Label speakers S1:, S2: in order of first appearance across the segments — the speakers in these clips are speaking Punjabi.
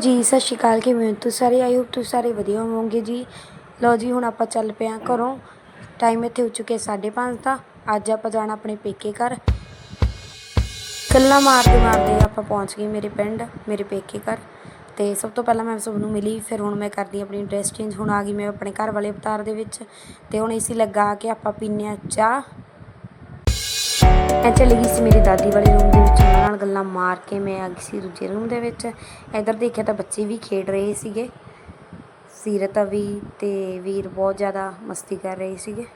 S1: ਜੀ, ਸਤਿ ਸ਼੍ਰੀ ਅਕਾਲ, ਕਿਵੇਂ ਹੋ? ਤੁਸੀਂ ਸਾਰੇ? ਆਈ ਹੋਪ ਤੁਸੀਂ ਸਾਰੇ ਵਧੀਆ ਹੋਵੋਗੇ ਜੀ। ਲਓ ਜੀ, ਹੁਣ ਆਪਾਂ ਚੱਲ ਪਏ ਹਾਂ ਘਰੋਂ। ਟਾਈਮ ਇੱਥੇ ਹੋ ਚੁੱਕੇ 5:30 ਦਾ। ਅੱਜ ਆਪਾਂ ਜਾਣਾ ਆਪਣੇ ਪੇਕੇ ਘਰ। ਗੱਲਾਂ ਮਾਰਦੇ ਮਾਰਦੇ ਆਪਾਂ ਪਹੁੰਚ ਗਏ ਮੇਰੇ ਪਿੰਡ, ਮੇਰੇ ਪੇਕੇ ਘਰ। ਤੇ ਸਭ ਤੋਂ ਪਹਿਲਾਂ ਮੈਂ ਸਭ ਨੂੰ ਮਿਲੀ, ਫਿਰ ਹੁਣ ਮੈਂ ਕਰਦੀ ਆਪਣੀ ਡਰੈਸ ਚੇਂਜ ਹੁਣ ਆ ਗਈ ਮੈਂ ਆਪਣੇ ਘਰ ਵਾਲੇ ਅਵਤਾਰ ਦੇ ਵਿੱਚ। ਤੇ ਹੁਣ ਏਸੀ ਲੱਗਾ ਕੇ ਆਪਾਂ ਪੀਨੇ ਆ ਚਾਹ। ਮੈਂ ਚਲੀ ਗਈ ਸੀ ਮੇਰੀ ਦਾਦੀ ਵਾਲੇ ਰੂਮ ਦੇ ਵਿੱਚ। ਨਾਲ ਗੱਲਾਂ ਮਾਰ ਕੇ ਮੈਂ ਆ ਗਈ ਸੀ ਦੂਜੇ ਰੂਮ ਦੇ ਵਿੱਚ। ਇੱਧਰ ਦੇਖਿਆ ਤਾਂ ਬੱਚੇ ਵੀ ਖੇਡ ਰਹੇ ਸੀਗੇ। ਸੀਰਤ ਵੀ ਤੇ ਵੀਰ ਬਹੁਤ ਜ਼ਿਆਦਾ ਮਸਤੀ ਕਰ ਰਹੇ ਸੀਗੇ।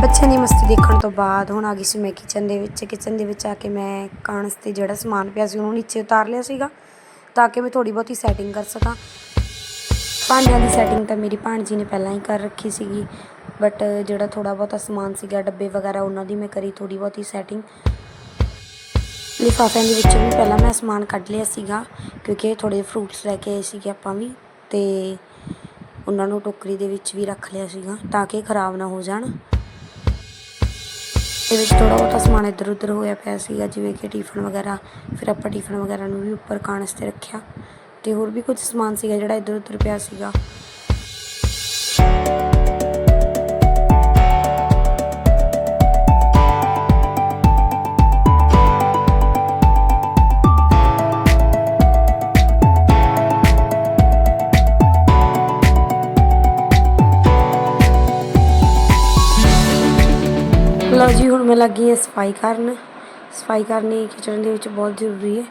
S1: ਬੱਚਿਆਂ ਦੀ ਮਸਤੀ ਦੇਖਣ ਤੋਂ ਬਾਅਦ ਹੁਣ ਆ ਗਈ ਸੀ ਮੈਂ ਕਿਚਨ ਦੇ ਵਿੱਚ। ਕਿਚਨ ਦੇ ਵਿੱਚ ਆ ਕੇ ਮੈਂ ਕਾਂਸ ਤੇ ਜਿਹੜਾ ਸਮਾਨ ਪਿਆ ਸੀ ਉਹਨੂੰ ਨੀਚੇ ਉਤਾਰ ਲਿਆ ਸੀਗਾ, ਤਾਂ ਕਿ ਮੈਂ ਥੋੜੀ ਬਹੁਤੀ ਸੈਟਿੰਗ ਕਰ ਸਕਾਂ। ਭਾਂਡਿਆਂ ਦੀ ਸੈਟਿੰਗ ਤਾਂ ਮੇਰੀ ਭਾਣਜੀ ਨੇ ਪਹਿਲਾਂ ਹੀ ਕਰ ਰੱਖੀ ਸੀਗੀ ਬਟ ਜਿਹੜਾ ਥੋੜਾ ਬਹੁਤਾ ਸਮਾਨ ਸੀਗਾ, ਡੱਬੇ ਵਗੈਰਾ ਉਹਨਾਂ ਦੀ ਮੈਂ ਕਰੀ ਥੋੜੀ ਬਹੁਤੀ ਸੈਟਿੰਗ ਲਿਫਾਫਿਆਂ ਦੇ ਵਿੱਚੋਂ ਵੀ ਪਹਿਲਾਂ ਮੈਂ ਸਮਾਨ ਕੱਢ ਲਿਆ ਸੀਗਾ, ਕਿਉਂਕਿ ਥੋੜੇ ਫਰੂਟਸ ਲੈ ਕੇ ਆਏ ਸੀਗੇ ਆਪਾਂ ਵੀ, ਤੇ ਉਹਨਾਂ ਨੂੰ ਟੋਕਰੀ ਦੇ ਵਿੱਚ ਵੀ ਰੱਖ ਲਿਆ ਸੀਗਾ ਤਾਂ ਕਿ ਖਰਾਬ ਨਾ ਹੋ ਜਾਣ। ਇਹ ਵਿੱਚ ਥੋੜਾ ਬਹੁਤਾ ਸਮਾਨ ਇੱਧਰ ਉੱਧਰ ਹੋਇਆ ਪਿਆ ਸੀਗਾ, ਜਿਵੇਂ ਕਿ ਟਿਫਨ ਵਗੈਰਾ, ਫਿਰ ਆਪਾਂ ਟਿਫਨ ਵਗੈਰਾ ਨੂੰ ਵੀ ਉੱਪਰ ਕਾਣਸ ਤੇ ਰੱਖਿਆ। ਤੇ ਹੋਰ ਵੀ ਕੁਝ ਸਮਾਨ ਸੀਗਾ ਜਿਹੜਾ ਇੱਧਰ ਉੱਧਰ ਪਿਆ ਸੀਗਾ। ਲਓ ਜੀ, ਹੁਣ ਮੈਂ ਲੱਗੀ ਹਾਂ ਸਫ਼ਾਈ ਕਰਨ। ਸਫ਼ਾਈ ਕਰਨੀ ਕਿਚਨ ਦੇ ਵਿੱਚ ਬਹੁਤ ਜ਼ਰੂਰੀ ਹੈ।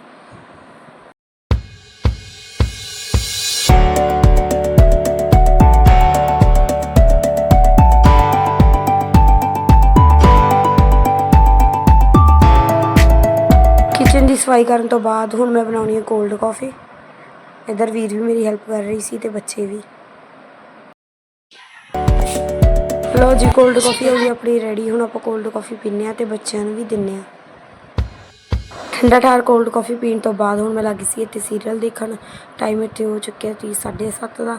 S1: ਸਫ਼ਾਈ ਕਰਨ ਤੋਂ ਬਾਅਦ ਹੁਣ ਮੈਂ ਬਣਾਉਣੀ ਹੈ ਕੋਲਡ ਕਾਫੀ ਇਧਰ ਵੀਰ ਵੀ ਮੇਰੀ ਹੈਲਪ ਕਰ ਰਹੀ ਸੀ ਤੇ ਬੱਚੇ ਵੀ। ਲਓ ਜੀ ਕੋਲਡ ਕਾਫੀ ਹੋ ਗਈ ਆਪਣੀ ਰੈਡੀ ਹੁਣ ਆਪਾਂ ਕੋਲਡ ਕਾਫੀ ਪੀਨੇ ਆ ਤੇ ਬੱਚਿਆਂ ਨੂੰ ਵੀ ਦਿੰਨੇ ਆ ਠੰਡਾ ਠਾਰ ਕੋਲਡ ਕਾਫੀ ਪੀਣ ਤੋਂ ਬਾਅਦ ਹੁਣ ਮੈਂ ਲੱਗੀ ਸੀ ਇੱਥੇ ਸੀਰੀਅਲ ਦੇਖਣ। ਟਾਈਮ ਇੱਥੇ ਹੋ ਚੁੱਕਿਆ ਸੀ 7:30 ਦਾ।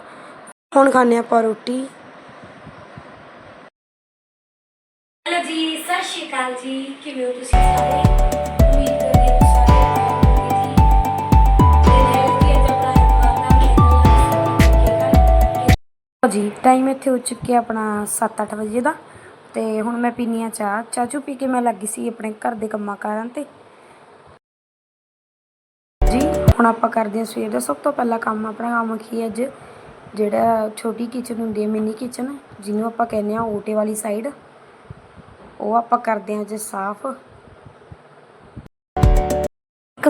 S1: ਹੁਣ ਖਾਣੇ ਆਪਾਂ ਰੋਟੀ।
S2: ਹੈਲੋ ਜੀ, ਸਤਿ ਸ਼੍ਰੀ ਅਕਾਲ ਜੀ। ਕਿਵੇਂ ਹੋ ਤੁਸੀਂ ਸਾਰੇ? ਜੀ
S1: ਟਾਈਮ ਇੱਥੇ ਹੋ ਚੁੱਕਿਆ ਆਪਣਾ 7-8 ਵਜੇ ਦਾ ਤੇ ਹੁਣ ਮੈਂ ਪੀਨੀ ਆ ਚਾਹ। ਚਾਚੂ ਪੀ ਕੇ ਮੈਂ ਲੱਗੀ ਸੀ ਆਪਣੇ ਘਰ ਦੇ ਕੰਮਾਂ ਕਾਰਾਂ ਤੇ। ਜੀ, ਹੁਣ ਆਪਾਂ ਕਰਦੇ ਹਾਂ ਸਵੇਰ ਦਾ। ਸਭ ਤੋਂ ਪਹਿਲਾ ਕੰਮ ਆਪਣਾ ਕੰਮ ਕੀ ਹੈ ਅੱਜ? ਜਿਹੜਾ ਛੋਟੀ ਕਿਚਨ ਹੁੰਦੀ ਹੈ ਮਿਨੀ ਕਿਚਨ ਜਿਹਨੂੰ ਆਪਾਂ ਕਹਿੰਦੇ ਆ ਓਟੇ ਵਾਲੀ ਸਾਈਡ ਉਹ ਆਪਾਂ ਕਰਦੇ ਹਾਂ ਅੱਜ ਸਾਫ਼।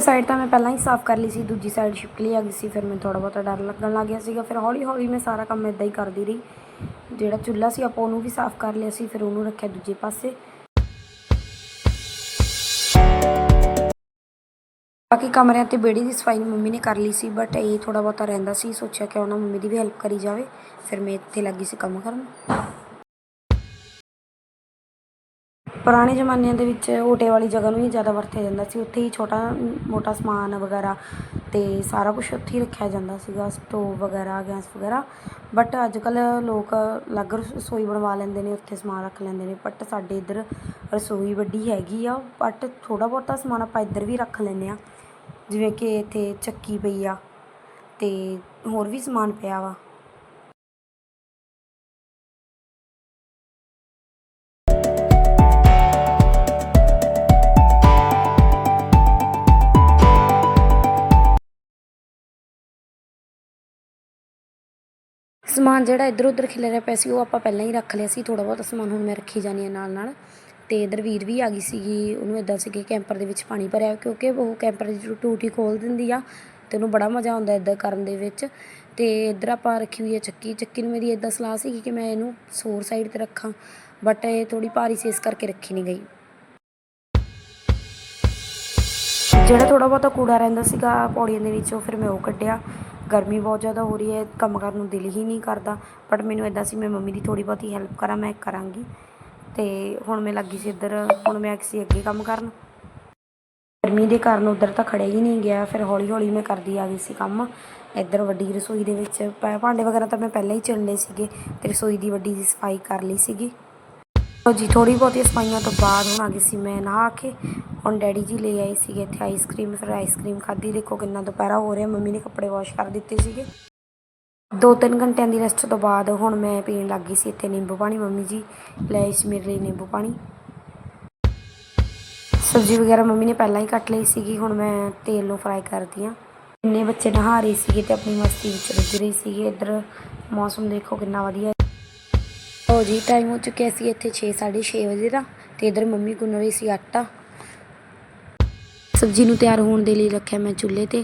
S1: ਸਾਈਡ ਤਾਂ ਮੈਂ ਪਹਿਲਾਂ ਹੀ ਸਾਫ਼ ਕਰ ਲਈ ਸੀ, ਦੂਜੀ ਸਾਈਡ ਸ਼ਿਫਟ ਆ ਗਈ ਸੀ, ਫਿਰ ਮੈਨੂੰ ਥੋੜਾ ਬਹੁਤਾ ਡਰ ਲੱਗਣ ਲੱਗ ਗਿਆ ਸੀਗਾ, ਫਿਰ ਹੌਲੀ ਹੌਲੀ ਮੈਂ ਸਾਰਾ ਕੰਮ ਇਦਾਂ ਹੀ ਕਰਦੀ ਰਹੀ। ਜਿਹੜਾ ਚੁੱਲ੍ਹਾ ਸੀ, ਆਪਾਂ ਉਹਨੂੰ ਵੀ ਸਾਫ਼ ਕਰ ਲਿਆ ਸੀ, ਫਿਰ ਉਹਨੂੰ ਰੱਖਿਆ ਦੂਜੇ ਪਾਸੇ। ਬਾਕੀ ਕਮਰਿਆਂ ਤੇ ਬੇੜੀ ਦੀ ਸਫ਼ਾਈ ਮੰਮੀ ਨੇ ਕਰ ਲਈ ਸੀ ਬਟ ਇਹ ਥੋੜਾ ਬਹੁਤਾ ਰਹਿੰਦਾ ਸੀ, ਸੋਚਿਆ ਕਿ ਉਹਨਾਂ ਮੰਮੀ ਦੀ ਵੀ ਹੈਲਪ ਕਰੀ ਜਾਵੇ, ਫਿਰ ਮੈਂ ਇੱਥੇ ਲੱਗੀ ਸੀ ਕੰਮ ਕਰਨ। ਪੁਰਾਣੇ ਜ਼ਮਾਨਿਆਂ ਦੇ ਵਿੱਚ ਓਟੇ ਵਾਲੀ ਜਗ੍ਹਾ ਨੂੰ ਹੀ ਜ਼ਿਆਦਾ ਵਰਤਿਆ ਜਾਂਦਾ ਸੀ। ਉੱਥੇ ਹੀ ਛੋਟਾ, ਮੋਟਾ ਸਮਾਨ ਵਗੈਰਾ ਅਤੇ ਸਾਰਾ ਕੁਛ ਉੱਥੇ ਹੀ ਰੱਖਿਆ ਜਾਂਦਾ ਸੀਗਾ ਸਟੋਵ ਵਗੈਰਾ ਗੈਸ ਵਗੈਰਾ। ਬਟ ਅੱਜ ਕੱਲ੍ਹ ਲੋਕ ਅਲੱਗ ਰਸੋਈ ਬਣਵਾ ਲੈਂਦੇ ਨੇ, ਉੱਥੇ ਸਮਾਨ ਰੱਖ ਲੈਂਦੇ ਨੇ। ਬਟ ਸਾਡੇ ਇੱਧਰ ਰਸੋਈ ਵੱਡੀ ਹੈਗੀ ਆ ਬਟ ਥੋੜ੍ਹਾ ਬਹੁਤਾ ਸਮਾਨ ਆਪਾਂ ਇੱਧਰ ਵੀ ਰੱਖ ਲੈਂਦੇ ਹਾਂ। ਜਿਵੇਂ ਕਿ ਇੱਥੇ ਚੱਕੀ ਪਈ ਆ ਅਤੇ ਹੋਰ ਵੀ ਸਮਾਨ ਪਿਆ ਵਾ। ਸਮਾਨ ਜਿਹੜਾ ਇੱਧਰ ਉੱਧਰ ਖਿਲਰਿਆ ਪਿਆ ਸੀ, ਉਹ ਆਪਾਂ ਪਹਿਲਾਂ ਹੀ ਰੱਖ ਲਿਆ ਸੀ। ਥੋੜਾ ਬਹੁਤਾ ਸਮਾਨ ਹੁਣ ਮੈਂ ਰੱਖੀ ਜਾਣੀ ਆ ਨਾਲ ਨਾਲ ਤੇ ਇੱਧਰ ਵੀਰ ਵੀ ਆ ਗਈ ਸੀਗੀ, ਉਹਨੂੰ ਇਦਾਂ ਸੀ ਕਿ ਕੈਂਪਰ ਦੇ ਵਿੱਚ ਪਾਣੀ ਭਰਿਆ, ਕਿਉਂਕਿ ਉਹ ਕੈਂਪਰ ਦੀ ਟੂਟੀ ਖੋਲ ਦਿੰਦੀ ਆ ਤੇ ਉਹਨੂੰ ਬੜਾ ਮਜ਼ਾ ਆਉਂਦਾ ਇਦਾਂ ਕਰਨ ਦੇ ਵਿੱਚ। ਤੇ ਇੱਧਰ ਆਪਾਂ ਰੱਖੀ ਹੋਈ ਹੈ ਚੱਕੀ। ਚੱਕੀ ਨੂੰ ਮੇਰੀ ਇਦਾਂ ਸਲਾਹ ਸੀ ਕਿ ਮੈਂ ਇਹਨੂੰ ਸੋਰ ਸਾਈਡ ਤੇ ਰੱਖਾਂ, ਬਟ ਇਹ ਥੋੜੀ ਭਾਰੀ ਸੀ, ਇਸ ਕਰਕੇ ਰੱਖੀ ਨਹੀਂ ਗਈ। ਜਿਹੜਾ ਥੋੜਾ ਬਹੁਤਾ ਕੂੜਾ ਰਹਿੰਦਾ ਸੀਗਾ ਪੌੜੀਆਂ ਦੇ ਵਿੱਚ, ਉਹ ਫਿਰ ਮੈਂ ਉਹ ਕੱਢਿਆ। ਗਰਮੀ ਬਹੁਤ ਜ਼ਿਆਦਾ ਹੋ ਰਹੀ ਹੈ, ਕੰਮ ਕਰਨ ਨੂੰ ਦਿਲ ਹੀ ਨਹੀਂ ਕਰਦਾ। ਬਟ ਮੈਨੂੰ ਇਦਾਂ ਸੀ, ਮੈਂ ਮੰਮੀ ਦੀ ਥੋੜੀ ਬਹੁਤੀ ਹੈਲਪ ਕਰਾਂ, ਮੈਂ ਕਰਾਂਗੀ। ਤੇ ਹੁਣ ਮੈਂ ਲੱਗੀ ਸੀ ਇੱਧਰ, ਹੁਣ ਮੈਂ ਸੀ ਅੱਗੇ ਕੰਮ ਕਰਨ। ਗਰਮੀ ਦੇ ਕਾਰਨ ਉਧਰ ਤਾਂ ਖੜਿਆ ਹੀ ਨਹੀਂ ਗਿਆ, ਫਿਰ ਹੌਲੀ ਹੌਲੀ ਮੈਂ ਕਰਦੀ ਆ ਗਈ ਸੀ ਕੰਮ। ਇੱਧਰ ਵੱਡੀ ਰਸੋਈ ਦੇ ਵਿੱਚ, ਪ- ਭਾਂਡੇ ਵਗੈਰਾ ਤਾਂ ਮੈਂ ਪਹਿਲਾਂ ਹੀ ਚਿਣ ਲਏ ਸੀਗੇ, ਤੇ ਰਸੋਈ ਦੀ ਵੱਡੀ ਦੀ ਸਫ਼ਾਈ ਕਰ ਲਈ ਸੀਗੀ। ਲਓ ਜੀ ਥੋੜੀ ਬਹੁਤੀ ਸਫਾਈਆਂ ਤੋਂ ਬਾਅਦ ਹੁਣ ਆ ਗਈ ਸੀ ਮੈਂ ਨਹਾ ਕੇ। ਹੁਣ ਡੈਡੀ ਜੀ ਲੈ ਆਏ ਸੀਗੇ ਇੱਥੇ ਆਈਸਕ੍ਰੀਮ ਫਿਰ ਆਈਸਕ੍ਰੀਮ ਖਾਧੀ। ਦੇਖੋ ਕਿੰਨਾ ਦੁਪਹਿਰਾ ਹੋ ਰਿਹਾ, ਮੰਮੀ ਨੇ ਕੱਪੜੇ ਵਾਸ਼ ਕਰ ਦਿੱਤੇ ਸੀਗੇ। ਦੋ ਤਿੰਨ ਘੰਟਿਆਂ ਦੀ ਰੈਸਟ ਤੋਂ ਬਾਅਦ ਹੁਣ ਮੈਂ ਪੀਣ ਲੱਗ ਗਈ ਸੀ ਇੱਥੇ ਨਿੰਬੂ ਪਾਣੀ। ਮੰਮੀ ਜੀ, ਲੈ ਆਈ ਸੀ ਮੇਰੇ ਲਈ ਨਿੰਬੂ ਪਾਣੀ। ਸਬਜ਼ੀ ਵਗੈਰਾ ਮੰਮੀ ਨੇ ਪਹਿਲਾਂ ਹੀ ਕੱਟ ਲਈ ਸੀਗੀ, ਹੁਣ ਮੈਂ ਤੇਲ ਨੂੰ ਫਰਾਈ ਕਰਦੀ ਹਾਂ। ਇੰਨੇ ਬੱਚੇ ਨਹਾ ਰਹੇ ਸੀਗੇ ਤੇ ਆਪਣੀ ਮਸਤੀ ਵਿੱਚ ਰੁੱਝ ਰਹੇ ਸੀਗੇ। ਇੱਧਰ ਮੌਸਮ ਦੇਖੋ ਕਿੰਨਾ ਵਧੀਆ ਹੋ ਜੀ ਟਾਈਮ ਹੋ ਚੁੱਕਿਆ ਸੀ ਇੱਥੇ 6 6:30 ਵਜੇ ਦਾ ਤੇ ਇੱਧਰ ਮੰਮੀ ਗੁੰਨ ਰਹੀ ਸੀ ਆਟਾ। ਸਬਜ਼ੀ ਨੂੰ ਤਿਆਰ ਹੋਣ ਦੇ ਲਈ ਰੱਖਿਆ ਮੈਂ ਚੁੱਲ੍ਹੇ ਤੇ।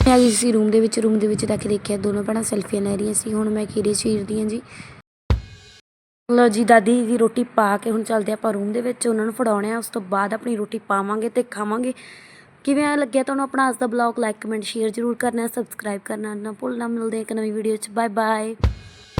S1: ਮੈਂ ਆ ਗਈ ਸੀ ਰੂਮ ਦੇ ਵਿੱਚ ਰੂਮ ਦੇ ਵਿੱਚ ਜਾ ਦੇਖਿਆ, ਦੋਨੋਂ ਭੈਣਾਂ ਸੈਲਫੀਆਂ ਲੈ ਰਹੀਆਂ ਸੀ, ਹੁਣ ਮੈਂ ਖੀਰੇ ਚੀਰਦੀ ਹਾਂ ਜੀ। ਲਓ ਜੀ, ਦਾਦੀ ਦੀ ਰੋਟੀ ਪਾ ਕੇ ਹੁਣ ਚੱਲਦੇ ਆਪਾਂ ਰੂਮ ਦੇ ਵਿੱਚ, ਉਹਨਾਂ ਨੂੰ ਫੜਾਉਣੇ ਆ, ਉਸ ਤੋਂ ਬਾਅਦ ਆਪਣੀ ਰੋਟੀ ਪਾਵਾਂਗੇ ਤੇ ਖਾਵਾਂਗੇ। ਕਿਵੇਂ ਆ ਲੱਗਿਆ ਤੁਹਾਨੂੰ ਆਪਣਾ ਅੱਜ ਦਾ ਬਲੌਗ ਲਾਈਕ ਕਮੈਂਟ ਸ਼ੇਅਰ ਜ਼ਰੂਰ ਕਰਨਾ ਸਬਸਕ੍ਰਾਈਬ ਕਰਨਾ ਨਾ ਭੁੱਲਣਾ, ਮਿਲਦੇ ਇੱਕ ਨਵੀਂ ਵੀਡੀਓ 'ਚ। Bye bye